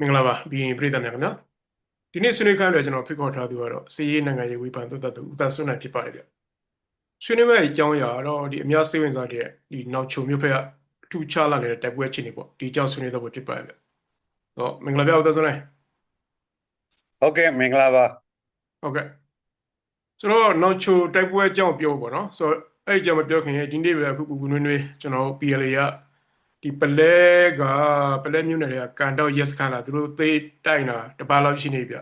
မင်္ဂလာပါဘီရင်ပြည်သူများခင်ဗျာဒီနေ့ဆွေးနွေးခန်းတွေကျွန်တော်ဖိတ်ခေါ်ထားသူကတော့စီရေးနိုင်ငံရေးဝေဖန်သုတ္တသူဦးသားစွန်းနိုင်ဖြစ်ပါတယ်ဗျဆွေးနွေးမယ့်အကြောင်းအရာကတော့ဒီအများစိတ်ဝင်စားတဲ့ဒီနောက်ချုံမျိုးဖက်ကအထူးခြားလာနေတဲ့တိုက်ပွဲအခြေအနေပေါ့ဒီအကြောင်းဆွေးနွေးတော့ဖြစ်ပါတယ်ဗျဟောမင်္ဂလာပါဦးသားစွန်းနိုင်ဟုတ်ကဲ့မင်္ဂလာပါဟုတ်ကဲ့ဆိုတော့နောက်ချုံတိုက်ပွဲအကြောင်းပြောပေါ့နော်ဆိုတော့အဲ့အကြောင်းမပြောခင်ဒီနေ့ပဲအခုပူပူနွေးနွေးကျွန်တော် PLA က ဒီပလဲကပလဲမြို့နယ်ကကန်တော့ yes ခန်းလာသူတို့သိတိုင်တာတပါးလောက်ရှိနေဗျ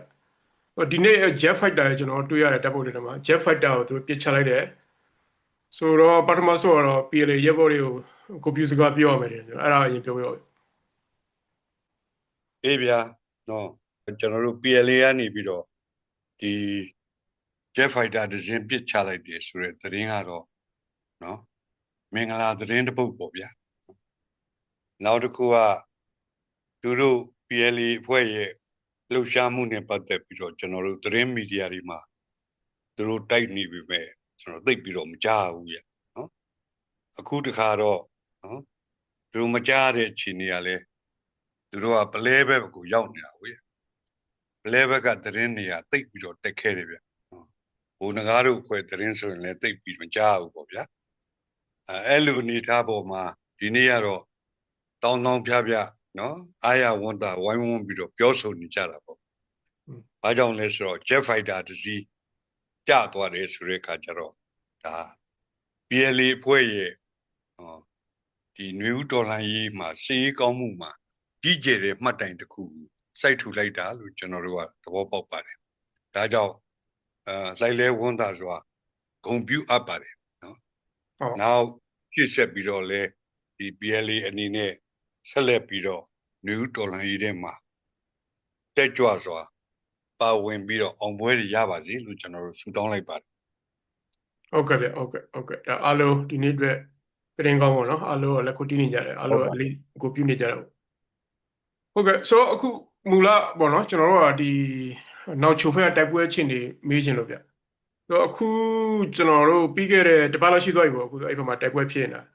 ဟိုဒီနေ့ jet fighter ကိုကျွန်တော်တွေ့ရတဲ့တပ်ဖွဲ့တွေမှာ jet fighter ကိုသူတို့ပစ်ချလိုက်တယ်ဆိုတော့ပထမဆုံးတော့ PLA ရဲဘော်တွေကိုကိုပြူစကားပြောရမယ်တယ်ကျွန်တော်အဲ့ဒါအရင်ပြောပြရအောင်အေးဗျာနော်ကျွန်တော်တို့ PLA ကနေပြီးတော့ဒီ Jet Fighter တစ်စင်းပစ်ချလိုက်တယ်ဆိုတဲ့သတင်းကတော့နော်မင်္ဂလာသတင်းတစ်ပုဒ်ပေါ့ဗျာ နောက်တစ်ခုကသူတို့ PLA အဖွဲ့ရဲ့လှုပ်ရှားမှုနဲ့ပတ်သက်ပြီးတော့ကျွန်တော်တို့သတင်းမီဒီယာတွေမှာသူတို့တိုက်နေပြီမဲ့ကျွန်တော်သိပ်ပြီးတော့မကြားဘူးဗျာနော်အခုတခါတော့နော်သူတို့မကြားတဲ့အခြေအနေကလည်းသူတို့ကပလဲဘက်ကိုရောက်နေတာဝေးပလဲဘက်ကသတင်းတွေကတိတ်ပြီးတော့တက်ခဲတယ်ဗျဟိုငကားတို့ဖွဲ့သတင်းဆိုရင်လည်းတိတ်ပြီးမကြားဘူးပေါ့ဗျာအဲအဲ့လိုအနေထားပေါ်မှာဒီနေ့ကတော့ တောင်းတောင်းဖြားဖြားနော်အာရဝန်တာဝိုင်းဝန်းပြီးတော့ပြောဆိုနေကြတာပေါ့ဘာကြောင့်လဲဆိုတော့ Jet Fighter တစ်စီးကျသွားတယ်ဆိုတဲ့အခါကျတော့ဒါ PLA ဖွဲ့ရဲ့ဟောဒီနွေဦးတော်လှန်ရေးမှာစီးရေးကောင်းမှုမှာကြီးကျယ်တဲ့မှတ်တိုင်တစ်ခုစိုက်ထူလိုက်တာလို့ကျွန်တော်တို့ကသဘောပေါက်ပါတယ်။ဒါကြောင့်အဲလိုက်လဲဝန်တာစွာဂုံပြူအပ်ပါတယ်နော်ဟုတ်။နောက်ပြည့်ဆက်ပြီးတော့လဲဒီ PLA အနေနဲ့ ဆက်လက်ပြီးတော့ New တော်လှန်ရေးထဲမှာတက်ကြွစွာပါဝင်ပြီးတော့အောင်ပွဲတွေရပါစေလို့ကျွန်တော်တို့ဆုတောင်းလိုက်ပါတယ်ဟုတ်ကဲ့ဗျဟုတ်ကဲ့ဟုတ်ကဲ့ဒါအားလုံးဒီနေ့အတွက်သတင်းကောင်းပေါ့နော်အားလုံးကလည်းခုတီးနေကြတယ်အားလုံးကအလေးကိုပြုနေကြတယ်ဟုတ်ကဲ့ဆိုတော့အခုမူလပေါ့နော်ကျွန်တော်တို့ကဒီနောက်ချိုဖက်ကတိုက်ပွဲချင်းနေမေးချင်လို့ဗျဆိုတော့အခုကျွန်တော်တို့ပြီးခဲ့တဲ့တပတ်လောက်ရှိသွားပြီပေါ့အခုအဲ့ဘက်မှာတိုက်ပွဲဖြစ်နေတာဆိုတော့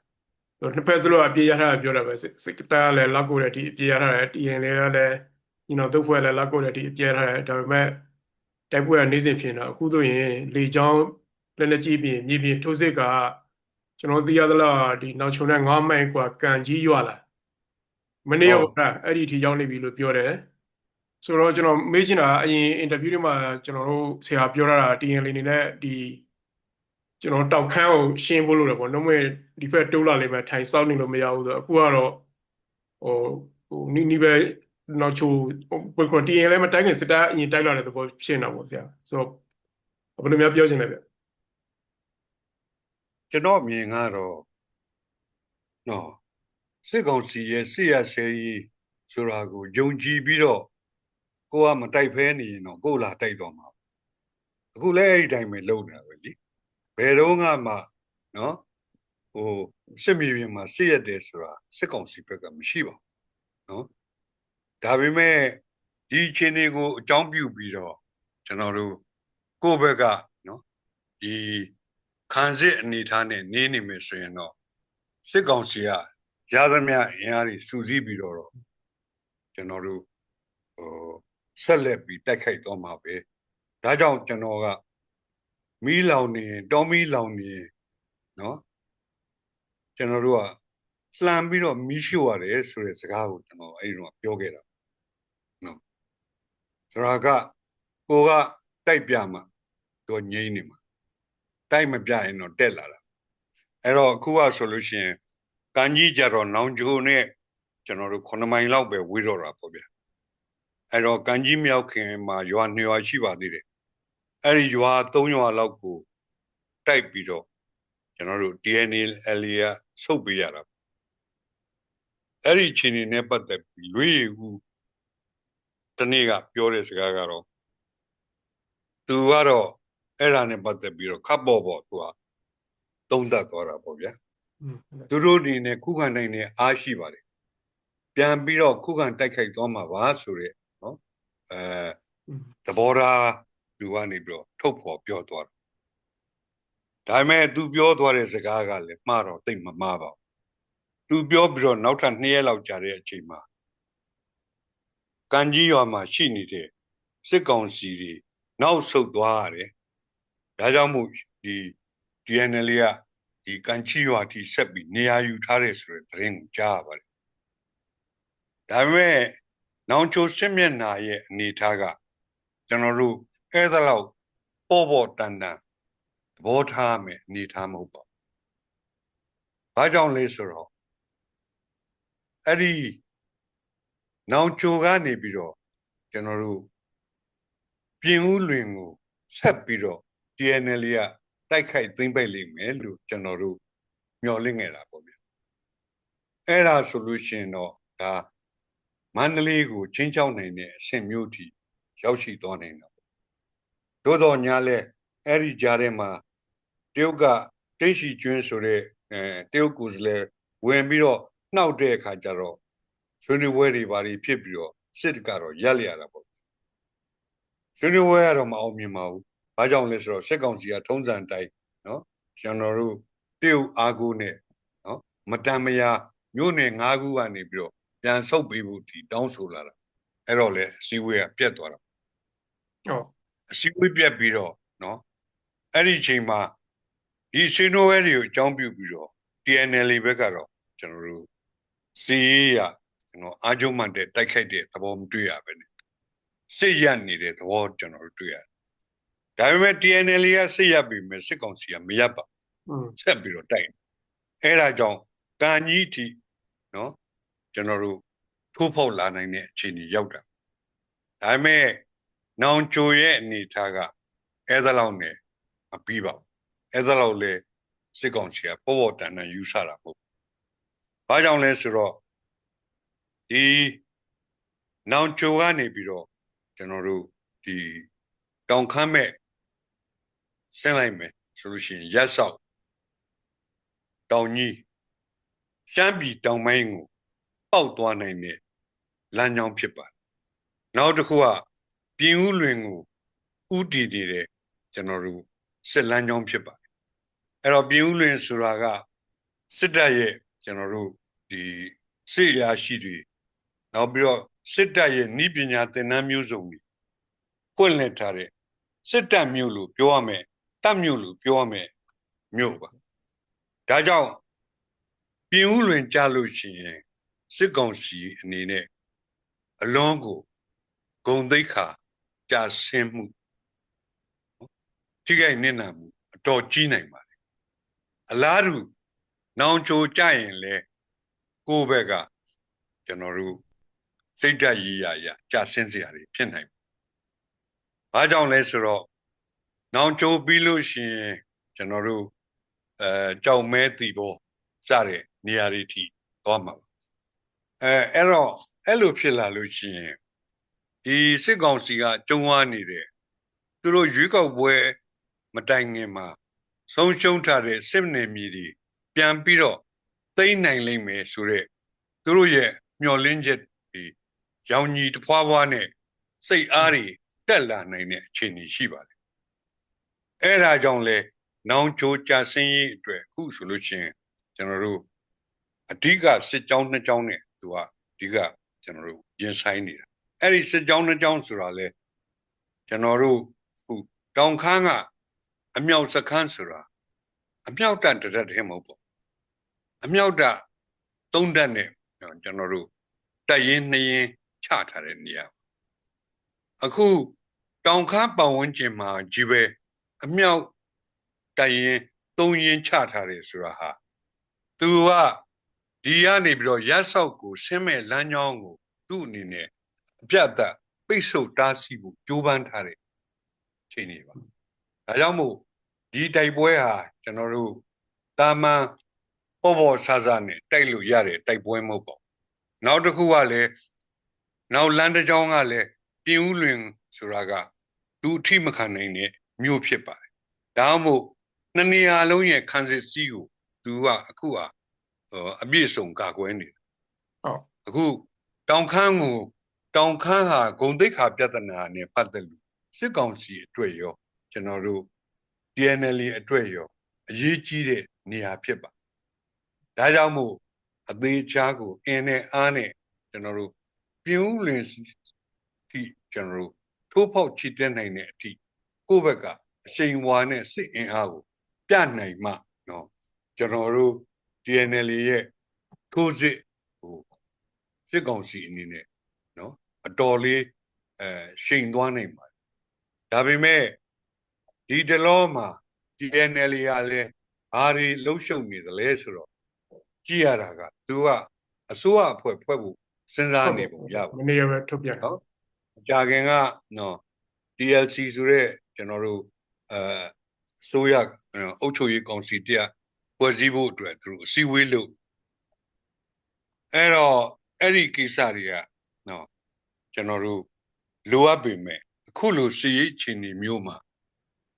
နှစ်ဖက်စလုံးအပြေးရထားတာပြောတာပဲစစ်စစ်တားလည်းလောက်ကိုတဲ့ဒီအပြေးရထားတယ်တီရင်လည်းလည်းyou know တုတ်ဖွဲ့လည်းလောက်ကိုတဲ့ဒီအပြေးရထားတယ်ဒါပေမဲ့တိုက်ပွဲကနေ့စဉ်ဖြစ်နေတာအခုဆိုရင်လေချောင်း လက်လက်ကြီးပြင်မြေပြင်ထိုးစစ်ကကျွန်တော်သိရသလောက်ဒီနောက်ချုံနဲ့9မိုင်กว่าကန်ကြီးရွာလာမနေ့ကအဲ့ဒီအထိရောက်နေပြီလို့ပြောတယ်ဆိုတော့ကျွန်တော်မေးချင်တာအရင်အင်တာဗျူးတွေမှာကျွန်တော်တို့ဆရာပြောတာ TN လေးနေနဲ့ဒီ ကျွန်တော်တောက်ခမ်းကိုရှင်းဖို့လို့လည်းပေါ့နှုံးမဲ့ဒီဘက်တိုးလာလိမ့်မယ်ထိုင်စောက်နေလို့မရဘူးဆိုတော့အခုကတော့ဟိုဟိုနီးနီးပဲနောက်ချိုဘယ်ခေါ် TN လည်းမတိုက်ခင်စစ်တပ်အရင်တိုက်လာတဲ့သဘောဖြစ်နေတာပေါ့ဆရာဆိုတော့ဘယ်လိုများပြောချင်လဲဗျကျွန်တော်အမြင်ကတော့နော်စစ်ကောင်စီရဲ့စစ်ရဆဲကြီးဆိုတာကိုယုံကြည်ပြီးတော့ကိုကမတိုက်ဖဲနေရင်တော့ကိုလာတိုက်တော့မှာအခုလည်းအဲ့ဒီတိုင်းပဲလုပ်နေတာပဲလी ဘယ်တော့မှနော်ဟိုစစ်မြေပြင်မှာစစ်ရတယ်ဆိုတာစစ်ကောင်စီဘက်ကမရှိပါဘူးနော်ဒါပေမဲ့ဒီအချိန်တွေကိုအကြောင်းပြုပြီးတော့ကျွန်တော်တို့ကိုယ့်ဘက်ကနော်ဒီခံစစ်အနေထားနဲ့နေနေမယ်ဆိုရင်တော့စစ်ကောင်စီကရသမျှအင်အားတွေစူးစီးပြီးတော့တော့ကျွန်တော်တို့ဟိုဆက်လက်ပြီးတိုက်ခိုက်တော့မှာပဲဒါကြောင့်ကျွန်တော်က မီးလောင်နေရင်တောမီးလောင်နေရင်နော်ကျွန်တော်တို့ကလှမ်းပြီးတော့မီးရှို့ရတယ်ဆိုတဲ့စကားကိုကျွန်တော်အဲ့ဒီတော့ပြောခဲ့တာနော်ဆိုတော့ကကိုကတိုက်ပြမှာတော့ငြိမ့်နေမှာတိုက်မပြရင်တော့တက်လာတာအဲ့တော့အခုကဆိုလို့ရှိရင်ကန်ကြီးကြတော့နောင်ဂျိုနဲ့ကျွန်တော်တို့9မိုင်လောက်ပဲဝေးတော့တာပေါ့ဗျာအဲ့တော့ကန်ကြီးမြောက်ခင်မှာရွာ2ရွာရှိပါသေးတယ် အဲ့ဒီရွာ၃ရွာလောက်ကိုတိုက်ပြီးတော့ကျွန်တော်တို့ DNA area ဆုတ်ပေးရတာအဲ့ဒီအခြေအနေနဲ့ပတ်သက်ပြီးလွေရူတနေ့ကပြောတဲ့စကားကတော့သူကတော့အဲ့ဒါနဲ့ပတ်သက်ပြီးတော့ခပ်ပေါ်ပေါ်သူကသုံးသပ်သွားတာပေါ့ဗျာသူတို့အနေနဲ့ခုခံနိုင်တဲ့အားရှိပါတယ်ပြန်ပြီးတော့ခုခံတိုက်ခိုက်သွားမှာပါဆိုတဲ့နော်အဲသဘောထား သူကနေပြီးတော့ထုတ်ဖော်ပြောသွားတယ်ဒါပေမဲ့သူပြောသွားတဲ့စကားကလည်းမှားတော့တိတ်မမှားပါဘူးသူပြောပြီးတော့နောက်ထပ်2ရက်လောက်ကြာတဲ့အချိန်မှာကံကြီးရွာမှာရှိနေတဲ့စစ်ကောင်စီတွေနောက်ဆုတ်သွားရတယ်ဒါကြောင့်မို့ဒီ DNL ကဒီကံကြီးရွာထိဆက်ပြီးနေရာယူထားတယ်ဆိုတဲ့သတင်းကိုကြားရပါတယ်ဒါပေမဲ့နောင်ချိုစစ်မျက်နှာရဲ့အနေအထားကကျွန်တော်တို့ အဲ့ဒါလောက်ပေါ်ပေါ်တန်တန်သဘောထားမယ်အနေအထားမဟုတ်ပါဘူး။ဘာကြောင့်လဲဆိုတော့အဲ့ဒီနောင်ချိုကနေပြီးတော့ကျွန်တော်တို့ပြင်ဦးလွင်ကိုဆက်ပြီးတော့ TNL ကတိုက်ခိုက်သိမ့်ပိုက်လိမ့်မယ်လို့ကျွန်တော်တို့မျှော်လင့်နေတာပေါ့ဗျာ။အဲ့ဒါဆိုလို့ရှိရင်တော့ဒါမန္တလေးကိုချင်းချောက်နိုင်တဲ့အဆင့်မျိုးထိရောက်ရှိသွားနိုင်တာပေါ့ သို့တော်ညာလဲအဲ့ဒီကြားထဲမှာတရုတ်ကတိတ်ရှိကျွန်းဆိုတဲ့အဲတရုတ်ကိုယ်စားလှယ်ဝင်ပြီးတော့နှောက်တဲ့အခါကျတော့ဆွေးနွေးပွဲတွေဘာတွေဖြစ်ပြီးတော့စစ်ကတော့ရက်လျရတာပေါ့ဆွေးနွေးပွဲကတော့မအောင်မြင်ပါဘူးဘာကြောင့်လဲဆိုတော့စစ်ကောင်စီကထုံးစံတိုင်းနော်ကျွန်တော်တို့တရုတ်အားကိုးနဲ့နော်မတန်မယာမြို့နယ်၅ခုကနေပြီးတော့ပြန်ဆုတ်ပေးဖို့ဒီတောင်းဆိုလာတာအဲ့တော့လေအစည်းအဝေးကပြတ်သွားတာဟုတ် အစည်းအဝေးပြတ်ပြီးတော့နော်အဲ့ဒီအချိန်မှာဒီစီနိုဝဲတွေကိုအကြောင်းပြုပြီးတော့ TNL ဘက်ကတော့ကျွန်တော်တို့စီရေးရကျွန်တော်အာဂျုံမှန်တဲ့တိုက်ခိုက်တဲ့သဘောမတွေ့ရပဲねစစ်ရနေတဲ့သဘောကျွန်တော်တို့တွေ့ရတယ်ဒါပေမဲ့ TNL ကစစ်ရပြီမဲ့စစ်ကောင်စီကမရပါ อืม ဆက်ပြီးတော့တိုက်အဲ့ဒါကြောင့်ကံကြီးတီနော်ကျွန်တော်တို့ထိုးဖောက်လာနိုင်တဲ့အခြေအနေရောက်တာဒါပေမဲ့ နောင်ချိုရဲ့အနေထားကအဲ့ဒါလောက်နဲ့မပြီးပါဘူးအဲ့ဒါလောက်လေစစ်ကောင်စီကပေါ်ပေါ်တန်တန်ယူဆတာမဟုတ်ဘူးဘာကြောင့်လဲဆိုတော့ဒီနောင်ချိုကနေပြီးတော့ကျွန်တော်တို့ဒီတောင်ခမ်းမဲ့ဆင်းလိုက်မယ်ဆိုလို့ရှိရင်ရက်ဆောက်တောင်ကြီးရှမ်းပြည်တောင်ပိုင်းကိုပေါက်သွားနိုင်တဲ့လမ်းကြောင်းဖြစ်ပါတယ်နောက်တစ်ခုက ပြင်ဦးလွင်ကိုဥတည်နေတဲ့ကျွန်တော်တို့စစ်လမ်းကြောင်းဖြစ်ပါတယ်အဲ့တော့ပြင်ဦးလွင်ဆိုတာကစစ်တပ်ရဲ့ကျွန်တော်တို့ဒီစစ်ရာရှိတွေနောက်ပြီးတော့စစ်တပ်ရဲ့ဤပညာသင်တန်းမျိုးစုံတွေဖွင့်လှစ်ထားတဲ့စစ်တပ်မျိုးလို့ပြောရမယ်တပ်မျိုးလို့ပြောရမယ်မျိုးပါဒါကြောင့်ပြင်ဦးလွင်ကြလို့ရှိရင်စစ်ကောင်စီအနေနဲ့အလွန်ကိုဂုံသိက္ခာ ကြာဆင်းမှုထိခိုက်နစ်နာမှုအတော်ကြီးနိုင်ပါတယ်အလားတူနောင်ချိုကြရင်လေကိုယ့်ဘက်ကကျွန်တော်တို့စိတ်ဓာတ်ရည်ရရကြာဆင်းစရာတွေဖြစ်နိုင်တယ်။ဘာကြောင့်လဲဆိုတော့နောင်ချိုပြီးလို့ရှိရင်ကျွန်တော်တို့အဲကြောက်မဲတီဘောစတဲ့နေရာတွေထိသွားမှာပါအဲအဲ့တော့အဲ့လိုဖြစ်လာလို့ရှိရင် ဒီစစ်ကောင်စီကကြုံဝါနေတဲ့သူတို့ရွေးကောက်ပွဲမတိုင်ခင်မှာဆုံးရှုံးထားတဲ့စစ်နယ်မြေတွေပြန်ပြီးတော့သိမ်းနိုင်လိမ့်မယ်ဆိုတော့သူတို့ရဲ့မျှော်လင့်ချက်ဒီရောင်ကြီးတစ်ဖွာဖွာနဲ့စိတ်အားတွေတက်လာနိုင်တဲ့အခြေအနေရှိပါတယ်အဲ့ဒါကြောင့်လဲနောင်ချိုကြဆင်းရေးအတွက်အခုဆိုလို့ရှိရင်ကျွန်တော်တို့အဓိကစစ်ကြောင်းနှစ်ကြောင်းနဲ့သူကအဓိကကျွန်တော်တို့ရင်ဆိုင်နေတာ အဲ့ဒီစစ်ကြောင်းနှစ်ကြောင်းဆိုတာလဲကျွန်တော်တို့အခုတောင်ခမ်းကအမြောက်စခန်းဆိုတာအမြောက်တန်တရက်တည်းမဟုတ်ပေါ့အမြောက်တသုံးတက်နဲ့ကျွန်တော်တို့တက်ရင်နှစ်ရင်ချထားတဲ့နေရာအခုတောင်ခမ်းပတ်ဝန်းကျင်မှာကြီးပဲအမြောက်တက်ရင်သုံးရင်ချထားတယ်ဆိုတာဟာသူကဒီကနေပြီးတော့ရက်ဆောက်ကိုဆင်းမဲ့လမ်းကြောင်းကိုသူ့အနေနဲ့ အပြတ်သက်ပိတ်ဆို့တားဆီးဖို့ကြိုးပမ်းထားတဲ့ချိန်နေပါဒါကြောင့်မို့ဒီတိုက်ပွဲဟာကျွန်တော်တို့တာမန်ပေါ်ပေါ်ဆဆနဲ့တိုက်လို့ရတဲ့တိုက်ပွဲမဟုတ်ပါဘူးနောက်တစ်ခုကလည်းနောက်လမ်းတစ်ကြောင်းကလည်းပြင်ဦးလွင်ဆိုတာကသူအထိမခံနိုင်တဲ့မြို့ဖြစ်ပါတယ်ဒါမှမဟုတ်နှစ်နေရာလုံးရဲ့ခံစစ်စည်းကိုသူကအခုဟာအပြည့်စုံကာကွယ်နေတယ်ဟုတ်အခုတောင်ခမ်းကို တောင်ခမ်းဟာဂုံတိတ်ခါပြဿနာနဲ့ပတ်သက်လို့စစ်ကောင်စီအတွက်ရောကျွန်တော်တို့ DNL အတွက်ရောအရေးကြီးတဲ့နေရာဖြစ်ပါဒါကြောင့်မို့အသေးချားကိုအင်းနဲ့အားနဲ့ကျွန်တော်တို့ပြင်းဦးလင်ထိကျွန်တော်တို့ထိုးဖောက်ချစ်တဲ့နိုင်တဲ့အထိကိုယ့်ဘက်ကအချိန်ဝါနဲ့စိတ်အင်အားကို ပြနိုင်မှနော်ကျွန်တော်တို့ DNL ရဲ့ထိုးစစ်ဟိုစစ်ကောင်စီအနေနဲ့နော် အတော်လေးအဲရှိန်သွားနိုင်ပါတယ်ဒါပေမဲ့ဒီတလောမှာ DNL ရလဲဘာတွေလှုပ်ရှုပ်နေသလဲဆိုတော့ကြည့်ရတာကသူကအစိုးရအဖွဲ့ဖွဲ့ဖို့စဉ်းစားနေပုံရပါမနေ့ကပဲထုတ်ပြန်နော်ကြာခင်ကနော် DLC ဆိုတဲ့ကျွန်တော်တို့အဲဆိုရအုပ်ချုပ်ရေးကောင်စီတရားဖွဲ့စည်းဖို့အတွက်သူတို့အစည်းအဝေးလုပ်အဲ့တော့အဲ့ဒီကိစ္စတွေကနော် ကျွန်တော်တို့လိုအပ်ပေမဲ့အခုလိုစီရေးချင်းနေမျိုးမှာ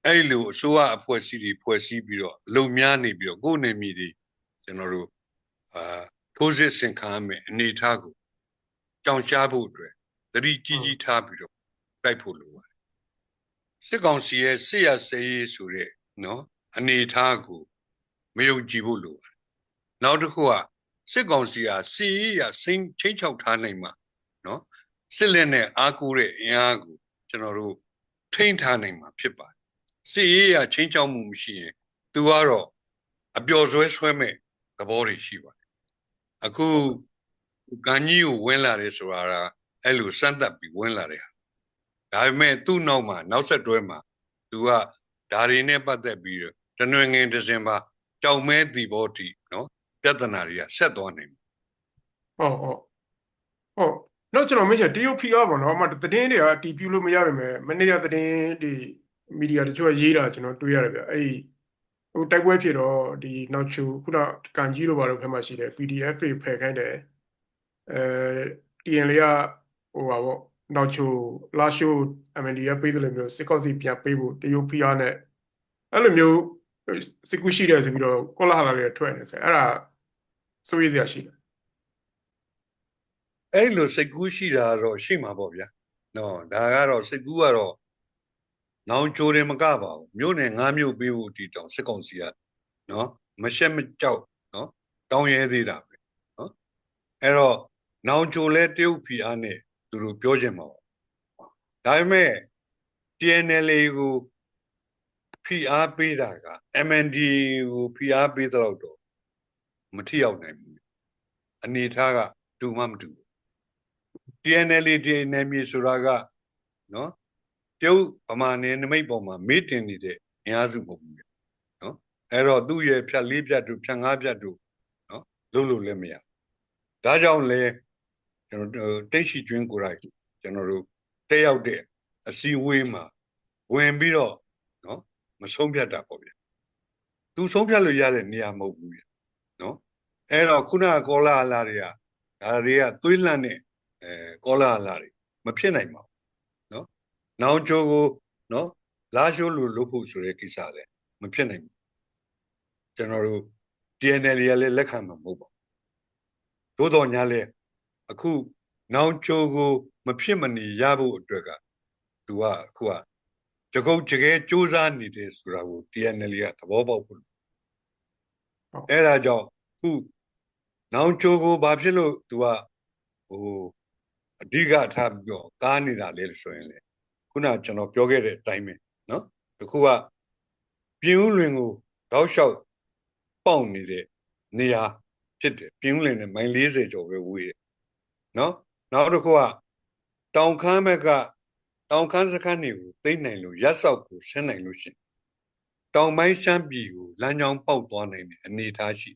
အဲ့လိုအစိုးရအဖွဲ့အစည်းတွေဖွဲ့စည်းပြီးတော့လုံများနေပြီးတော့ကိုယ်နေမိတွေကျွန်တော်တို့အာထိုးစစ်ဆင်ခံရမယ်အနေအထားကိုကြောင်ရှားဖို့အတွက်သတိကြီးကြီးထားပြီးတော့တိုက်ဖို့လိုပါတယ်စစ်ကောင်စီရဲ့စစ်ရစေးရေးဆိုတဲ့နော်အနေအထားကိုမယုံကြည်ဖို့လိုပါတယ်နောက်တစ်ခုကစစ်ကောင်စီဟာစီရေးရစိမ့်ချင်းချောက်ထားနိုင်မှာနော် စစ်လက်နဲ့အားကိုးတဲ့အင်အားကိုကျွန်တော်တို့ထိန်းထားနိုင်မှာဖြစ်ပါတယ်စီရေးရချင်းချောက်မှုမရှိရင်သူကတော့အပျော်ဆွဲဆွဲမဲ့သဘောတွေရှိပါတယ်အခုကန်ကြီးကိုဝင်လာတယ်ဆိုတာကအဲ့လိုစမ်းသပ်ပြီးဝင်လာတဲ့ဟာဒါပေမဲ့သူ့နောက်မှာနောက်ဆက်တွဲမှာသူကဒါတွေနဲ့ပတ်သက်ပြီးတော့တနွေငင်ဒဇင်ဘာကြောင်မဲတီဘောတီနော်ပြဿနာတွေကဆက်သွားနိုင်တယ်ဟုတ်ဟုတ်ဟုတ် နောက်ကျွန်တော်မေးချင် TOPR ပေါ့နော်အမှသတင်းတွေကအတီးပြလို့မရပါမယ်မနေ့ကသတင်းတွေမီဒီယာတချို့ကရေးတာကျွန်တော်တွေ့ရတယ်ဗျအဲ့ဒီဟိုတိုက်ပွဲဖြစ်တော့ဒီနောက်ချူခုနကန်ကြီးလိုပါလို့ဖက်မှရှိတယ် PDF တွေဖယ်ခိုင်းတယ်အဲ TN လေးကဟိုပါပေါ့နောက်ချူလာရှို MND ကပေးတယ်လို့မျိုးစစ်ကောက်စီပြန်ပေးဖို့ TOPR နဲ့အဲ့လိုမျိုးစစ်ကူရှိတယ်ဆိုပြီးတော့ကောလာဟာလာတွေထွက်နေတယ်အဲ့ဒါစိုးရိမ်စရာရှိတယ် အဲ့လိုစိတ်ကူးရှိတာကတော့ရှိမှာပေါ့ဗျာနော်ဒါကတော့စိတ်ကူးကတော့နောင်ကြိုတယ်မကပါဘူးမြို့နယ်၅မြို့ပေးဖို့ဒီတောင်စစ်ကောင်စီကနော်မရှက်မကြောက်နော်တောင်းရဲသေးတာပဲနော်အဲ့တော့နောင်ကြိုလဲတရုတ်ဖီအားနဲ့သူတို့ပြောချင်မှာပေါ့ဒါပေမဲ့ TNLA ကိုဖီအားပေးတာက MND ကိုဖီအားပေးတော့တော့မထီရောက်နိုင်ဘူးအနေထားကတူမှမတူဘူး TNLA ဒီနယ်မြေဆိုတာကနော်တရုတ်ဗမာနယ်နိမိတ်ပေါ်မှာမေ့တင်နေတဲ့အင်အားစုမဟုတ်ဘူးနော်အဲ့တော့သူ့ရဲ့ဖြတ်လေးဖြတ်တို့ဖြတ်ငါးဖြတ်တို့နော်လုံးလို့လည်းမရဒါကြောင့်လဲကျွန်တော်တိတ်ရှိကျွင်းကိုယ်တိုင်ကျွန်တော်တို့တက်ရောက်တဲ့အစည်းအဝေးမှာဝင်ပြီးတော့နော်မဆုံးဖြတ်တာပေါ့ဗျာသူဆုံးဖြတ်လို့ရတဲ့နေရာမဟုတ်ဘူးဗျာနော်အဲ့တော့ခုနကကောလာလာတွေကဒါတွေကသွေးလန့်တဲ့ အဲကောလာလာတွေမဖြစ်နိုင်ပါဘူးနော်နောင်ချိုကိုနော်လာရှိုးလို့လုပ်ဖို့ဆိုတဲ့ကိစ္စလည်းမဖြစ်နိုင်ဘူးကျွန်တော်တို့ TNL ရလည်းလက်ခံမှာမဟုတ်ပါဘူးသို့တော်ညာလဲအခုနောင်ချိုကိုမဖြစ်မနေရဖို့အတွက်ကသူကအခုကကြကုတ်ကြကဲစူးစမ်းနေတယ်ဆိုတာကို TNL ကသဘောပေါက်ဖို့အဲ့ဒါကြောင့်ခုနောင်ချိုကိုဘာဖြစ်လို့သူကဟို အဓိကထားပြီးတော့ကားနေတာလဲလို့ဆိုရင်လေခုနကျွန်တော်ပြောခဲ့တဲ့အတိုင်းပဲနော်တခုကပြင်းဦးလွင်ကိုတောက်လျှောက်ပေါက်နေတဲ့နေရာဖြစ်တယ်ပြင်းဦးလွင်နဲ့မိုင်40ကျော်ပဲဝေးတယ်နော်နောက်တစ်ခုကတောင်ခမ်းဘက်ကတောင်ခမ်းစခန်းတွေကိုသိမ့်နိုင်လို့ရက်ဆောက်ကိုဆင်းနိုင်လို့ရှရင်တောင်ပိုင်းရှမ်းပြည်ကိုလမ်းကြောင်းပေါက်သွားနိုင်တဲ့အနေအထားရှိ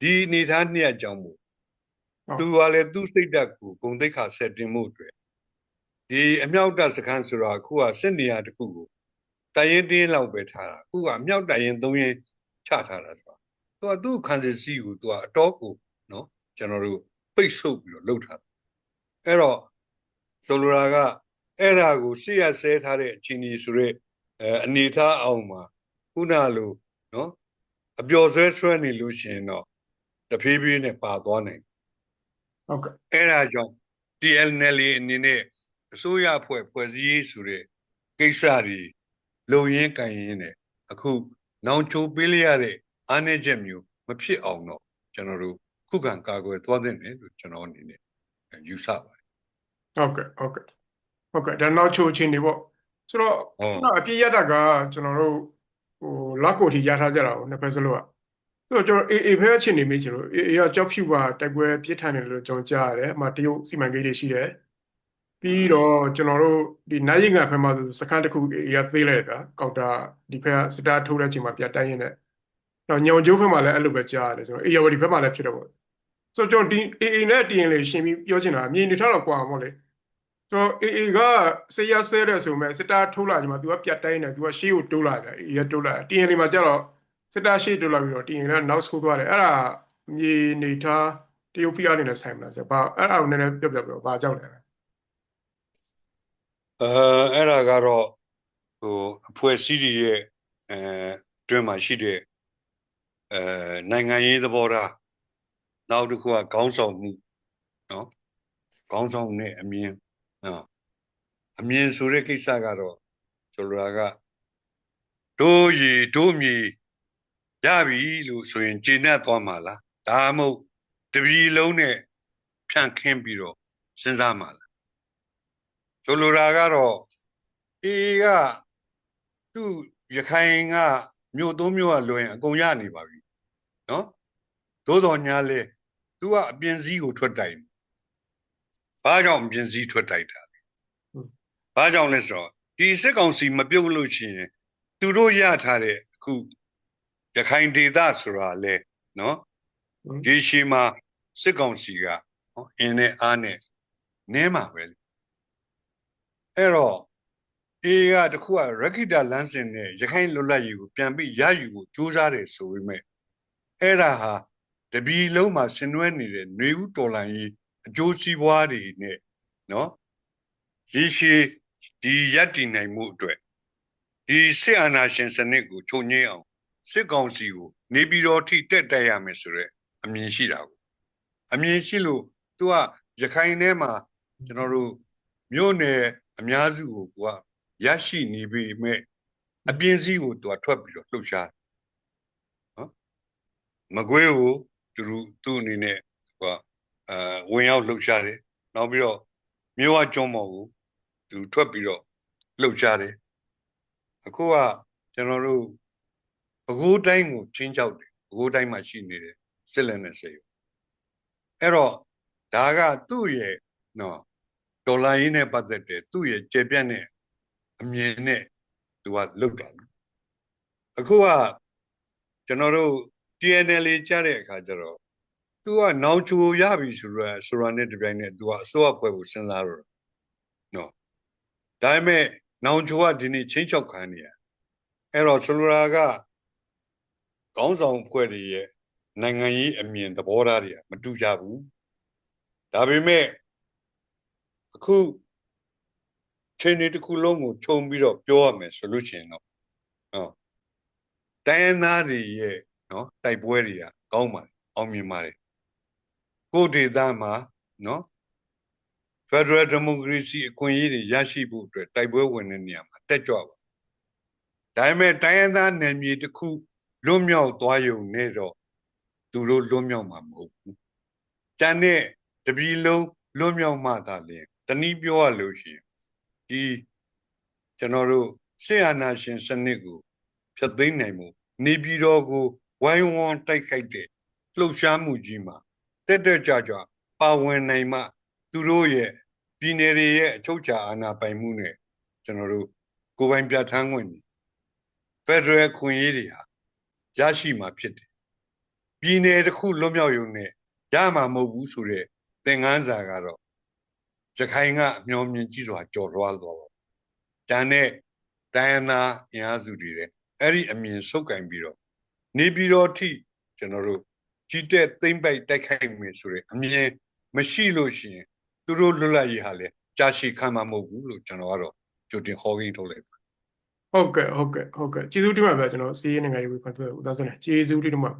ဒီအနေအထားနှစ်အကြောင်းမို့ဟုတ် သူကလည်းသူ့စိတ်ဓာတ်ကိုဂုံတိတ်ခါဆက်တင်မှုအတွက်ဒီအမြောက်တပ်စခန်းဆိုတာအခုကစစ်နေရတစ်ခုကိုတိုင်ရင်တင်းလောက်ပဲထားတာအခုကအမြောက်တိုင်ရင်သုံးရင်ချထားတာဆိုတာသူကသူ့ခန်းစစ်စီကိုသူကအတော်ကိုနော်ကျွန်တော်တို့ပိတ်ဆို့ပြီးတော့လှုပ်ထားတယ်အဲ့တော့ဆိုလိုတာကအဲ့ဒါကိုရှေ့ရဆဲထားတဲ့အခြေအနေဆိုရက်အဲအနေထားအောင်မှာခုနလိုနော်အပျော်ဆွဲဆွဲနေလို့ရှိရင်တော့တဖြည်းဖြည်းနဲ့ပါသွားနိုင် ဟုတ်ကဲ့အဲ့ဒါကြောင့် TNL အနေနဲ့အစိုးရဖွဲ့ဖွဲ့စည်းရေးဆိုတဲ့ကိစ္စတွေလုံရင်းကန်ရင်းနဲ့အခုနောင်ချိုပေးလိုက်ရတဲ့အားနည်းချက်မျိုးမဖြစ်အောင်တော့ကျွန်တော်တို့ခုခံကာကွယ်သွားသင့်တယ်လို့ကျွန်တော်အနေနဲ့ယူဆပါတယ်ဟုတ်ကဲ့ဟုတ်ကဲ့ဟုတ်ကဲ့ဒါနောက်ချိုချင်းနေပေါ့ဆိုတော့ဟုတ်ခုနအပြည့်ရတာကကျွန်တော်တို့ဟိုလက်ကိုထိရထားကြတာကိုနှစ်ဖက်စလုံးက ဆိုတော့ကျွန်တော်အေးအေးဖက်ချင်းနေမိချင်လို့အေးအေးကကြောက်ဖြူပါတိုက်ပွဲပြစ်ထန်တယ်လို့ကျွန်တော်ကြားရတယ်အမှတရုတ်စီမံကိန်းတွေရှိတယ်ပြီးတော့ကျွန်တော်တို့ဒီနိုင်ရင်ငါဖက်မှာဆိုစကန်တစ်ခုအေးအေးကသေးလိုက်တယ်ဗျာကောက်တာဒီဖက်ကစတာထိုးတဲ့အချိန်မှာပြတ်တိုင်းရင်လည်းတော့ညောင်ကျိုးဖက်မှာလည်းအဲ့လိုပဲကြားရတယ်ကျွန်တော်အေးရဝဒီဖက်မှာလည်းဖြစ်တော့ပေါ့ဆိုတော့ကျွန်တော်ဒီအေးအေးနဲ့တီရင်လေးရှင်းပြီးပြောချင်တာအမြင်နေထားတော့ကွာမော်လေဆိုတော့အေအေကဆေးရဆဲတယ်ဆိုမဲ့စစ်တာထိုးလာကြမှာ तू ကပြတ်တိုင်းတယ် तू ကရှေ့ကိုတိုးလာတယ်အေးရတိုးလာတယ် TN လေးမှာကျတော့ စစ်တာရှေ့တိုးလာပြီးတော့ TN ကနောက်ဆိုးသွားတယ်အဲ့ဒါမြေနေထားတရုတ်ဖိအားနေနဲ့ဆိုင်မလားဆိုတော့ဘာအဲ့ဒါကိုနည်းနည်းပြောပြပြဘာကြောက်လဲအဲအဲ့ဒါကတော့ဟိုအဖွဲ့အစည်းတွေရဲ့အဲအတွင်းမှာရှိတဲ့အဲနိုင်ငံရေးသဘောထားနောက်တစ်ခုကခေါင်းဆောင်မှုနော်ခေါင်းဆောင်နဲ့အမြင်နော်အမြင်ဆိုတဲ့ကိစ္စကတော့ဆိုလိုတာကတို့ရည်တို့မြေ ရပြီလို့ဆိုရင်ကျေနပ်သွားမှာလားဒါမှမဟုတ်တပြည်လုံးနဲ့ဖြန့်ခင်းပြီးတော့စဉ်းစားမှာလားဆိုလိုတာကတော့အေကသူ့ရခိုင်ကမြို့သုံးမြို့ကလွင်အကုန်ရနေပါပြီနော်သို့တော်ညာလေသူကအပြင်စည်းကိုထွက်တိုက်တယ်ဘာကြောင့်အပြင်စည်းထွက်တိုက်တာလဲဘာကြောင့်လဲဆိုတော့ဒီစစ်ကောင်စီမပြုတ်လို့ရှိရင်သူတို့ရထားတဲ့အခု ရခိုင်ဒေသဆိုတာလေနော်ဒီရှိမှာစစ်ကောင်စီကနော်အင်းနဲ့အားနဲ့နင်းမှာပဲလေအဲ့တော့အေးကတခုကရခိတလမ်းစဉ်နဲ့ရခိုင်လွတ်လပ်ရေးကိုပြန်ပြီးရယူဖို့ကြိုးစားတယ်ဆိုပေမဲ့အဲ့ဒါဟာတပီလုံးမှာဆင်နွှဲနေတဲ့ຫນွေဦးတော်လိုင်းကြီးအကျိုးစီးပွားတွေနဲ့နော်ရေရှည်ဒီရက်တည်နိုင်မှုအတွက်ဒီစစ်အာဏာရှင်စနစ်ကိုချုပ်ငြိမ်းအောင် စစ်ကောင်စီကိုနေပြည်တော်ထိတက်တက်ရမယ်ဆိုရက်အမြင်ရှိတာကိုအမြင်ရှိလို့ तू ကရခိုင်ထဲမှာကျွန်တော်တို့မြို့နယ်အများစုကိုကရရှိနေပြီမဲ့အပြင်းစည်းကိုသူကထွက်ပြီးတော့လှုပ်ရှားတယ်နော်မကွေးကိုသူတို့သူ့အနေနဲ့ဟိုအဲဝင်ရောက်လှုပ်ရှားတယ်နောက်ပြီးတော့မြို့ဝကျွန်းမော်ကိုသူထွက်ပြီးတော့လှုပ်ရှားတယ်အခုကကျွန်တော်တို့ ပဲခူးတိုင်းကိုချင်းချောက်တယ်ပဲခူးတိုင်းမှာရှိနေတဲ့စစ်လက်နဲ့စေရုံအဲ့တော့ဒါကသူ့ရဲ့နော်ဒေါ်လာရင်းနဲ့ပတ်သက်တဲ့သူ့ရဲ့ကျေပြန့်တဲ့အမြင်နဲ့သူကလုတ်တာလေအခုကကျွန်တော်တို့ TNL ကြားတဲ့အခါကျတော့သူကနောက်ချိုရပြီဆိုတော့ဆိုရနဲ့တပြိုင်နဲ့သူကအစိုးရဖွဲ့ဖို့စဉ်းစားတော့နော်ဒါပေမဲ့နောက်ချိုကဒီနေ့ချင်းချောက်ခံနေရအဲ့တော့ဆိုလိုတာက ခေါင်းဆောင်ဖွဲ့တွေရဲ့နိုင်ငံရေးအမြင်သဘောထားတွေကမတူကြဘူးဒါပေမဲ့အခုချိန်ဒီတစ်ခုလုံးကိုခြုံပြီးတော့ပြောရမယ်ဆိုလို့ရှိရင်တော့နော်တိုင်းရင်းသားတွေရဲ့နော်တိုက်ပွဲတွေကကောင်းပါတယ်အောင်မြင်ပါတယ်ကိုယ်ဒေသမှာနော် Federal Democracy အခွင့်အရေးတွေရရှိဖို့အတွက်တိုက်ပွဲဝင်တဲ့နေရာမှာတက်ကြွပါဒါပေမဲ့တိုင်းရင်းသားနယ်မြေတစ်ခု လွတ်မြောက်သွားရုံနဲ့တော့သူတို့လွတ်မြောက်မှာမဟုတ်ဘူးကျန်တဲ့တပြည်လုံးလွတ်မြောက်မှသာလေတနည်းပြောရလို့ရှိရင်ဒီကျွန်တော်တို့ဆေးအာနာရှင်စနစ်ကိုဖျက်သိမ်းနိုင်မှုနေပြည်တော်ကိုဝိုင်းဝန်းတိုက်ခိုက်တဲ့လှုပ်ရှားမှုကြီးမှာတက်တက်ကြွကြွပါဝင်နိုင်မှသူတို့ရဲ့ပြည်နယ်တွေရဲ့အချုပ်အခြာအာဏာပိုင်မှုနဲ့ကျွန်တော်တို့ကိုယ်ပိုင်ပြဋ္ဌာန်းခွင့်ဖက်ဒရယ်ခွင့်ရေးတွေဟာ ရရှိမှာဖြစ်တယ်ပြည်နယ်တစ်ခုလွတ်မြောက်ရုံနဲ့ရမှာမဟုတ်ဘူးဆိုတဲ့သင်ခန်းစာကတော့ရခိုင်ကအမျောမြင်ကြည့်စွာကြော်လွှားသွားပါတန်တဲ့တိုင်းရင်းသားအင်အားစုတွေတဲ့အဲ့ဒီအမြင်ဆုပ်ကင်ပြီးတော့နေပြည်တော်ထိကျွန်တော်တို့ကြီးတဲ့သိမ့်ပိုက်တိုက်ခိုက်မယ်ဆိုတဲ့အမြင်မရှိလို့ရှိရင်သူတို့လွတ်လပ်ရေးဟာလေကြာရှည်ခံမှာမဟုတ်ဘူးလို့ကျွန်တော်ကတော့ကြိုတင်ဟောကိန်းထုတ်လိုက်ပါ ဟုတ်ကဲ့ဟုတ်ကဲ့ဟုတ်ကဲ့ကျေးဇူးတင်ပါဗျာကျွန်တော်စီးရင်နိုင်ငံရေးဝေဖန်ပြောဦးသားစနေကျေးဇူးတင်ပါ